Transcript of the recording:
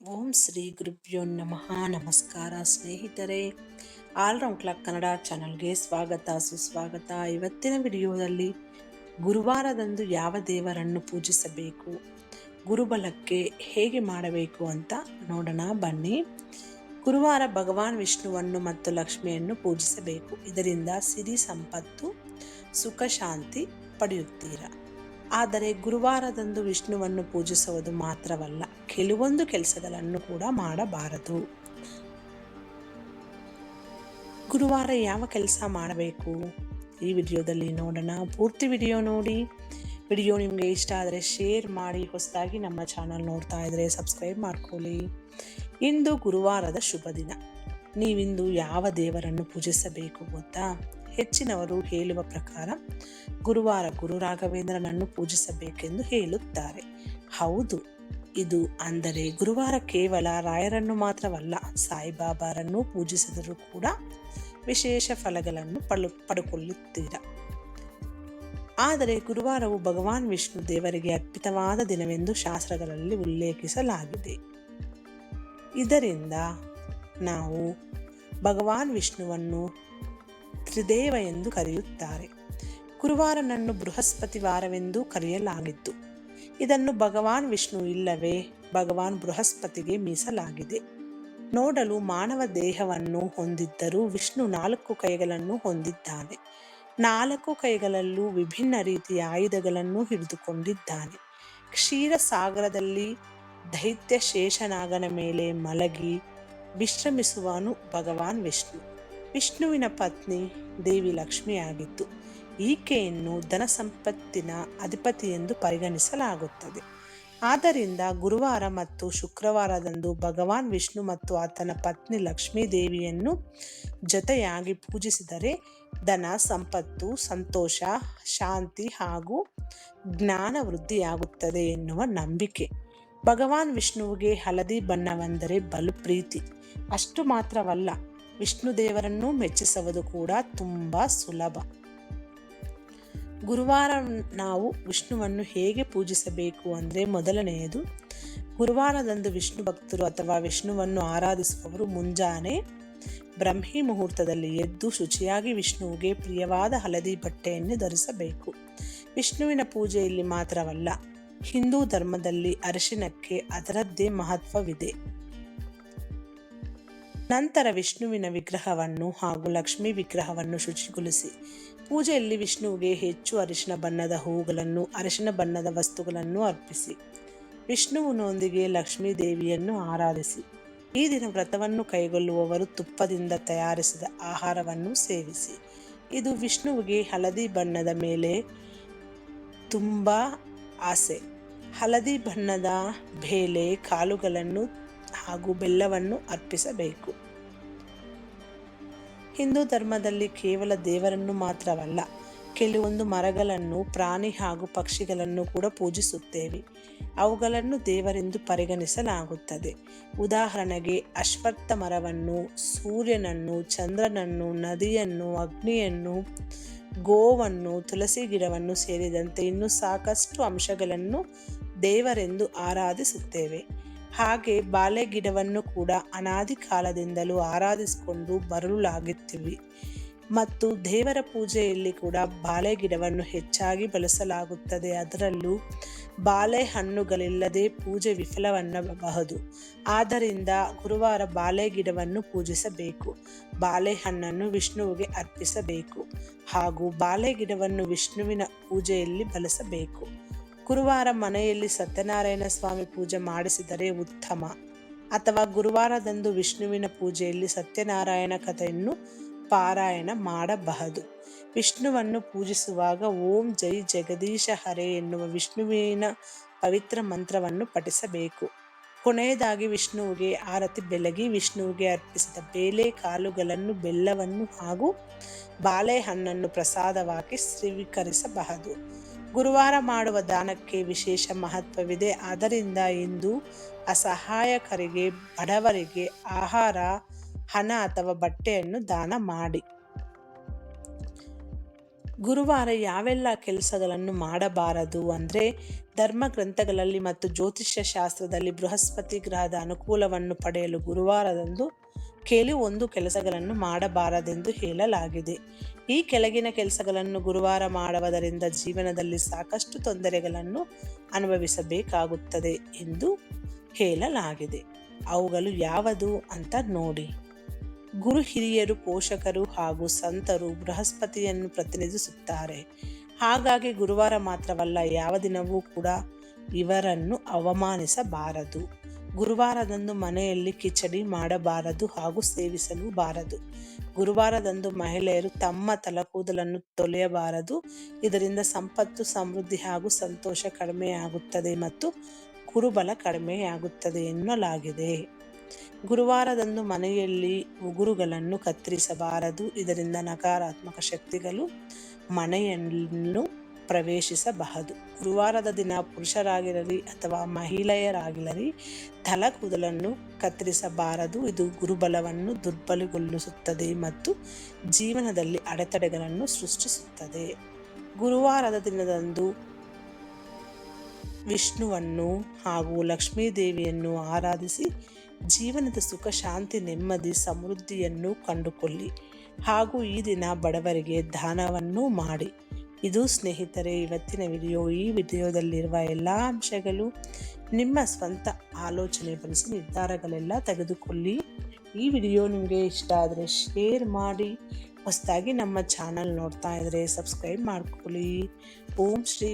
ಓಂ ಶ್ರೀ ಗುರುಭ್ಯೋ ನಮಃ. ನಮಸ್ಕಾರ ಸ್ನೇಹಿತರೆ. ಆಲ್ರೌಂಡ್ ಕ್ಲಾಕ್ ಕನ್ನಡ ಚಾನಲ್ಗೆ ಸ್ವಾಗತ, ಸುಸ್ವಾಗತ. ಇವತ್ತಿನ ವಿಡಿಯೋದಲ್ಲಿ ಗುರುವಾರದಂದು ಯಾವ ದೇವರನ್ನು ಪೂಜಿಸಬೇಕು, ಗುರುಬಲಕ್ಕೆ ಹೇಗೆ ಮಾಡಬೇಕು ಅಂತ ನೋಡೋಣ, ಬನ್ನಿ. ಗುರುವಾರ ಭಗವಾನ್ ವಿಷ್ಣುವನ್ನು ಮತ್ತು ಲಕ್ಷ್ಮಿಯನ್ನು ಪೂಜಿಸಬೇಕು. ಇದರಿಂದ ಸಿರಿ ಸಂಪತ್ತು ಸುಖ ಶಾಂತಿ ಪಡೆಯುತ್ತೀರಾ? ಆದರೆ ಗುರುವಾರದಂದು ವಿಷ್ಣುವನ್ನು ಪೂಜಿಸುವುದು ಮಾತ್ರವಲ್ಲ, ಕೆಲವೊಂದು ಕೆಲಸಗಳನ್ನು ಕೂಡ ಮಾಡಬಾರದು. ಗುರುವಾರ ಯಾವ ಕೆಲಸ ಮಾಡಬೇಕು? ಈ ವಿಡಿಯೋದಲ್ಲಿ ನೋಡೋಣ. ಪೂರ್ತಿ ವಿಡಿಯೋ ನೋಡಿ. ವಿಡಿಯೋ ನಿಮಗೆ ಇಷ್ಟ ಆದರೆ ಶೇರ್ ಮಾಡಿ, ಹೊಸದಾಗಿ ನಮ್ಮ ಚಾನಲ್ ನೋಡ್ತಾ ಇದ್ರೆ ಸಬ್ಸ್ಕ್ರೈಬ್ ಮಾಡ್ಕೊಳ್ಳಿ. ಇಂದು ಗುರುವಾರದ ಶುಭ ದಿನ ನೀವಿಂದು ಯಾವ ದೇವರನ್ನು ಪೂಜಿಸಬೇಕು ಗೊತ್ತಾ? ಹೆಚ್ಚಿನವರು ಹೇಳುವ ಪ್ರಕಾರ, ಗುರುವಾರ ಗುರು ರಾಘವೇಂದ್ರನನ್ನು ಪೂಜಿಸಬೇಕೆಂದು ಹೇಳುತ್ತಾರೆ. ಹೌದು, ಇದು ಅಂದರೆ ಗುರುವಾರ ಕೇವಲ ರಾಯರನ್ನು ಮಾತ್ರವಲ್ಲ, ಸಾಯಿಬಾಬಾರನ್ನು ಪೂಜಿಸಿದರೂ ಕೂಡ ವಿಶೇಷ ಫಲಗಳನ್ನು ಪಡು ಪಡ್ಕೊಳ್ಳುತ್ತೀರ? ಆದರೆ ಗುರುವಾರವು ಭಗವಾನ್ ವಿಷ್ಣು ದೇವರಿಗೆ ಅರ್ಪಿತವಾದ ದಿನವೆಂದು ಶಾಸ್ತ್ರಗಳಲ್ಲಿ ಉಲ್ಲೇಖಿಸಲಾಗಿದೆ. ಇದರಿಂದ ನಾವು ಭಗವಾನ್ ವಿಷ್ಣುವನ್ನು ತ್ರಿದೇವ ಎಂದು ಕರೆಯುತ್ತಾರೆ. ಗುರುವಾರನನ್ನು ಬೃಹಸ್ಪತಿ ವಾರವೆಂದು ಕರೆಯಲಾಗಿತ್ತು. ಇದನ್ನು ಭಗವಾನ್ ವಿಷ್ಣು ಇಲ್ಲವೇ ಭಗವಾನ್ ಬೃಹಸ್ಪತಿಗೆ ಮೀಸಲಾಗಿದೆ. ನೋಡಲು ಮಾನವ ದೇಹವನ್ನು ಹೊಂದಿದ್ದರೂ ವಿಷ್ಣು ನಾಲ್ಕು ಕೈಗಳನ್ನು ಹೊಂದಿದ್ದಾನೆ. ನಾಲ್ಕು ಕೈಗಳಲ್ಲೂ ವಿಭಿನ್ನ ರೀತಿಯ ಆಯುಧಗಳನ್ನು ಹಿಡಿದುಕೊಂಡಿದ್ದಾನೆ. ಕ್ಷೀರಸಾಗರದಲ್ಲಿ ದೈತ್ಯ ಶೇಷನಾಗನ ಮೇಲೆ ಮಲಗಿ ವಿಶ್ರಮಿಸುವನು ಭಗವಾನ್ ವಿಷ್ಣು. ವಿಷ್ಣುವಿನ ಪತ್ನಿ ದೇವಿ ಲಕ್ಷ್ಮಿಯಾಗಿತ್ತು ಈಕೆಯನ್ನು ಧನ ಸಂಪತ್ತಿನ ಅಧಿಪತಿ ಎಂದು ಪರಿಗಣಿಸಲಾಗುತ್ತದೆ. ಆದ್ದರಿಂದ ಗುರುವಾರ ಮತ್ತು ಶುಕ್ರವಾರದಂದು ಭಗವಾನ್ ವಿಷ್ಣು ಮತ್ತು ಆತನ ಪತ್ನಿ ಲಕ್ಷ್ಮೀ ದೇವಿಯನ್ನು ಜೊತೆಯಾಗಿ ಪೂಜಿಸಿದರೆ ಧನ ಸಂಪತ್ತು, ಸಂತೋಷ, ಶಾಂತಿ ಹಾಗೂ ಜ್ಞಾನ ವೃದ್ಧಿಯಾಗುತ್ತದೆ ಎನ್ನುವ ನಂಬಿಕೆ. ಭಗವಾನ್ ವಿಷ್ಣುವಿಗೆ ಹಳದಿ ಬಣ್ಣವೆಂದರೆ ಬಲು ಪ್ರೀತಿ. ಅಷ್ಟು ಮಾತ್ರವಲ್ಲ, ವಿಷ್ಣು ದೇವರನ್ನು ಮೆಚ್ಚಿಸುವುದು ಕೂಡ ತುಂಬ ಸುಲಭ. ಗುರುವಾರ ನಾವು ವಿಷ್ಣುವನ್ನು ಹೇಗೆ ಪೂಜಿಸಬೇಕು ಅಂದರೆ ಮೊದಲನೆಯದು, ಗುರುವಾರದಂದು ವಿಷ್ಣು ಭಕ್ತರು ಅಥವಾ ವಿಷ್ಣುವನ್ನು ಆರಾಧಿಸುವವರು ಮುಂಜಾನೆ ಬ್ರಹ್ಮಿ ಮುಹೂರ್ತದಲ್ಲಿ ಎದ್ದು ಶುಚಿಯಾಗಿ ವಿಷ್ಣುವಿಗೆ ಪ್ರಿಯವಾದ ಹಳದಿ ಬಟ್ಟೆಯನ್ನು ಧರಿಸಬೇಕು. ವಿಷ್ಣುವಿನ ಪೂಜೆಯಲ್ಲಿ ಮಾತ್ರವಲ್ಲ, ಹಿಂದೂ ಧರ್ಮದಲ್ಲಿ ಅರಿಶಿನಕ್ಕೆ ಅದರದ್ದೇ ಮಹತ್ವವಿದೆ. ನಂತರ ವಿಷ್ಣುವಿನ ವಿಗ್ರಹವನ್ನು ಹಾಗೂ ಲಕ್ಷ್ಮೀ ವಿಗ್ರಹವನ್ನು ಶುಚಿಗೊಳಿಸಿ. ಪೂಜೆಯಲ್ಲಿ ವಿಷ್ಣುವಿಗೆ ಹೆಚ್ಚು ಅರಿಶಿನ ಬಣ್ಣದ ಹೂಗಳನ್ನು, ಅರಿಶಿನ ಬಣ್ಣದ ವಸ್ತುಗಳನ್ನು ಅರ್ಪಿಸಿ. ವಿಷ್ಣುವಿನೊಂದಿಗೆ ಲಕ್ಷ್ಮೀ ದೇವಿಯನ್ನು ಆರಾಧಿಸಿ. ಈ ದಿನ ವ್ರತವನ್ನು ಕೈಗೊಳ್ಳುವವರು ತುಪ್ಪದಿಂದ ತಯಾರಿಸಿದ ಆಹಾರವನ್ನು ಸೇವಿಸಿ. ಇದು ವಿಷ್ಣುವಿಗೆ ಹಳದಿ ಬಣ್ಣದ ಮೇಲೆ ತುಂಬ ಆಸೆ. ಹಳದಿ ಬಣ್ಣದ ಬೇಲೆ ಕಾಳುಗಳನ್ನು ಹಾಗೂ ಬೆಲ್ಲವನ್ನು ಅರ್ಪಿಸಬೇಕು. ಹಿಂದೂ ಧರ್ಮದಲ್ಲಿ ಕೇವಲ ದೇವರನ್ನು ಮಾತ್ರವಲ್ಲ, ಕೆಲವೊಂದು ಮರಗಳನ್ನು, ಪ್ರಾಣಿ ಹಾಗೂ ಪಕ್ಷಿಗಳನ್ನು ಕೂಡ ಪೂಜಿಸುತ್ತೇವೆ. ಅವುಗಳನ್ನು ದೇವರೆಂದು ಪರಿಗಣಿಸಲಾಗುತ್ತದೆ. ಉದಾಹರಣೆಗೆ, ಅಶ್ವತ್ಥ ಮರವನ್ನು, ಸೂರ್ಯನನ್ನು, ಚಂದ್ರನನ್ನು, ನದಿಯನ್ನು, ಅಗ್ನಿಯನ್ನು, ಗೋವನ್ನು, ತುಳಸಿ ಗಿಡವನ್ನು ಸೇರಿದಂತೆ ಇನ್ನೂ ಸಾಕಷ್ಟು ಅಂಶಗಳನ್ನು ದೇವರೆಂದು ಆರಾಧಿಸುತ್ತೇವೆ. ಹಾಗೆ ಬಾಳೆ ಗಿಡವನ್ನು ಕೂಡ ಅನಾದಿ ಕಾಲದಿಂದಲೂ ಆರಾಧಿಸಿಕೊಂಡು ಬರಲಾಗುತ್ತೀವಿ. ಮತ್ತು ದೇವರ ಪೂಜೆಯಲ್ಲಿ ಕೂಡ ಬಾಳೆ ಗಿಡವನ್ನು ಹೆಚ್ಚಾಗಿ ಬಳಸಲಾಗುತ್ತದೆ. ಅದರಲ್ಲೂ ಬಾಳೆಹಣ್ಣುಗಳಿಲ್ಲದೆ ಪೂಜೆ ವಿಫಲವನ್ನಬಹುದು. ಆದ್ದರಿಂದ ಗುರುವಾರ ಬಾಳೆ ಗಿಡವನ್ನು ಪೂಜಿಸಬೇಕು. ಬಾಳೆಹಣ್ಣನ್ನು ವಿಷ್ಣುವಿಗೆ ಅರ್ಪಿಸಬೇಕು. ಹಾಗೂ ಬಾಳೆ ಗಿಡವನ್ನು ವಿಷ್ಣುವಿನ ಪೂಜೆಯಲ್ಲಿ ಬಳಸಬೇಕು. ಗುರುವಾರ ಮನೆಯಲ್ಲಿ ಸತ್ಯನಾರಾಯಣ ಸ್ವಾಮಿ ಪೂಜೆ ಮಾಡಿಸಿದರೆ ಉತ್ತಮ. ಅಥವಾ ಗುರುವಾರದಂದು ವಿಷ್ಣುವಿನ ಪೂಜೆಯಲ್ಲಿ ಸತ್ಯನಾರಾಯಣ ಕಥೆಯನ್ನು ಪಾರಾಯಣ ಮಾಡಬಹುದು. ವಿಷ್ಣುವನ್ನು ಪೂಜಿಸುವಾಗ ಓಂ ಜೈ ಜಗದೀಶ ಹರೇ ಎನ್ನುವ ವಿಷ್ಣುವಿನ ಪವಿತ್ರ ಮಂತ್ರವನ್ನು ಪಠಿಸಬೇಕು. ಕೊನೆಯದಾಗಿ ವಿಷ್ಣುವಿಗೆ ಆರತಿ ಬೆಳಗಿ ವಿಷ್ಣುವಿಗೆ ಅರ್ಪಿಸಿದ ಬೇಲೆ ಕಾಲುಗಳನ್ನು, ಬೆಲ್ಲವನ್ನು ಹಾಗೂ ಬಾಳೆಹಣ್ಣನ್ನು ಪ್ರಸಾದವಾಗಿ ಸ್ವೀಕರಿಸಬಹುದು. ಗುರುವಾರ ಮಾಡುವ ದಾನಕ್ಕೆ ವಿಶೇಷ ಮಹತ್ವವಿದೆ. ಆದ್ದರಿಂದ ಇಂದು ಅಸಹಾಯಕರಿಗೆ, ಬಡವರಿಗೆ ಆಹಾರ, ಹಣ ಅಥವಾ ಬಟ್ಟೆಯನ್ನು ದಾನ ಮಾಡಿ. ಗುರುವಾರ ಯಾವೆಲ್ಲ ಕೆಲಸಗಳನ್ನು ಮಾಡಬಾರದು ಅಂದರೆ ಧರ್ಮ ಗ್ರಂಥಗಳಲ್ಲಿ ಮತ್ತು ಜ್ಯೋತಿಷ್ಯ ಶಾಸ್ತ್ರದಲ್ಲಿ ಬೃಹಸ್ಪತಿ ಗ್ರಹದ ಅನುಕೂಲವನ್ನು ಪಡೆಯಲು ಗುರುವಾರದಂದು ಕೆಲವೊಂದು ಕೆಲಸಗಳನ್ನು ಮಾಡಬಾರದೆಂದು ಹೇಳಲಾಗಿದೆ. ಈ ಕೆಳಗಿನ ಕೆಲಸಗಳನ್ನು ಗುರುವಾರ ಮಾಡುವುದರಿಂದ ಜೀವನದಲ್ಲಿ ಸಾಕಷ್ಟು ತೊಂದರೆಗಳನ್ನು ಅನುಭವಿಸಬೇಕಾಗುತ್ತದೆ ಎಂದು ಹೇಳಲಾಗಿದೆ. ಅವುಗಳು ಯಾವುದು ಅಂತ ನೋಡಿ. ಗುರು ಹಿರಿಯರು, ಪೋಷಕರು ಹಾಗೂ ಸಂತರು ಬೃಹಸ್ಪತಿಯನ್ನು ಪ್ರತಿನಿಧಿಸುತ್ತಾರೆ. ಹಾಗಾಗಿ ಗುರುವಾರ ಮಾತ್ರವಲ್ಲ, ಯಾವ ದಿನವೂ ಕೂಡ ಇವರನ್ನು ಅವಮಾನಿಸಬಾರದು. ಗುರುವಾರದಂದು ಮನೆಯಲ್ಲಿ ಕಿಚಡಿ ಮಾಡಬಾರದು ಹಾಗೂ ಸೇವಿಸಲು ಬಾರದು ಗುರುವಾರದಂದು ಮಹಿಳೆಯರು ತಮ್ಮ ತಲಕೂದಲನ್ನು ತೊಳೆಯಬಾರದು. ಇದರಿಂದ ಸಂಪತ್ತು, ಸಮೃದ್ಧಿ ಹಾಗೂ ಸಂತೋಷ ಕಡಿಮೆಯಾಗುತ್ತದೆ ಮತ್ತು ಕುರುಬಲ ಕಡಿಮೆಯಾಗುತ್ತದೆ ಎನ್ನಲಾಗಿದೆ. ಗುರುವಾರದಂದು ಮನೆಯಲ್ಲಿ ಉಗುರುಗಳನ್ನು ಕತ್ತರಿಸಬಾರದು. ಇದರಿಂದ ನಕಾರಾತ್ಮಕ ಶಕ್ತಿಗಳು ಮನೆಯನ್ನು ಪ್ರವೇಶಿಸಬಹುದು. ಗುರುವಾರದ ದಿನ ಪುರುಷರಾಗಿರಲಿ ಅಥವಾ ಮಹಿಳೆಯರಾಗಿರಲಿ ತಲ ಕೂದಲನ್ನು ಕತ್ತರಿಸಬಾರದು. ಇದು ಗುರುಬಲವನ್ನು ದುರ್ಬಲಗೊಳಿಸುತ್ತದೆ ಮತ್ತು ಜೀವನದಲ್ಲಿ ಅಡೆತಡೆಗಳನ್ನು ಸೃಷ್ಟಿಸುತ್ತದೆ. ಗುರುವಾರದ ದಿನದಂದು ವಿಷ್ಣುವನ್ನು ಹಾಗೂ ಲಕ್ಷ್ಮೀದೇವಿಯನ್ನು ಆರಾಧಿಸಿ, ಜೀವನದ ಸುಖ, ಶಾಂತಿ, ನೆಮ್ಮದಿ, ಸಮೃದ್ಧಿಯನ್ನು ಕಂಡುಕೊಳ್ಳಿ ಹಾಗೂ ಈ ದಿನ ಬಡವರಿಗೆ ದಾನವನ್ನು ಮಾಡಿ. ಇದು ಸ್ನೇಹಿತರೆ, ಇವತ್ತಿನ ವಿಡಿಯೋ ಈ ವಿಡಿಯೋದಲ್ಲಿರುವ ಎಲ್ಲ ಅಂಶಗಳು ನಿಮ್ಮ ಸ್ವಂತ ಆಲೋಚನೆ ಬಳಸಿ ನಿರ್ಧಾರಗಳೆಲ್ಲ ತೆಗೆದುಕೊಳ್ಳಿ. ಈ ವಿಡಿಯೋ ನಿಮಗೆ ಇಷ್ಟ ಆದರೆ ಶೇರ್ ಮಾಡಿ, ಹೊಸದಾಗಿ ನಮ್ಮ ಚಾನಲ್ ನೋಡ್ತಾ ಇದ್ದರೆ ಸಬ್ಸ್ಕ್ರೈಬ್ ಮಾಡ್ಕೊಳ್ಳಿ. ಓಂ ಶ್ರೀ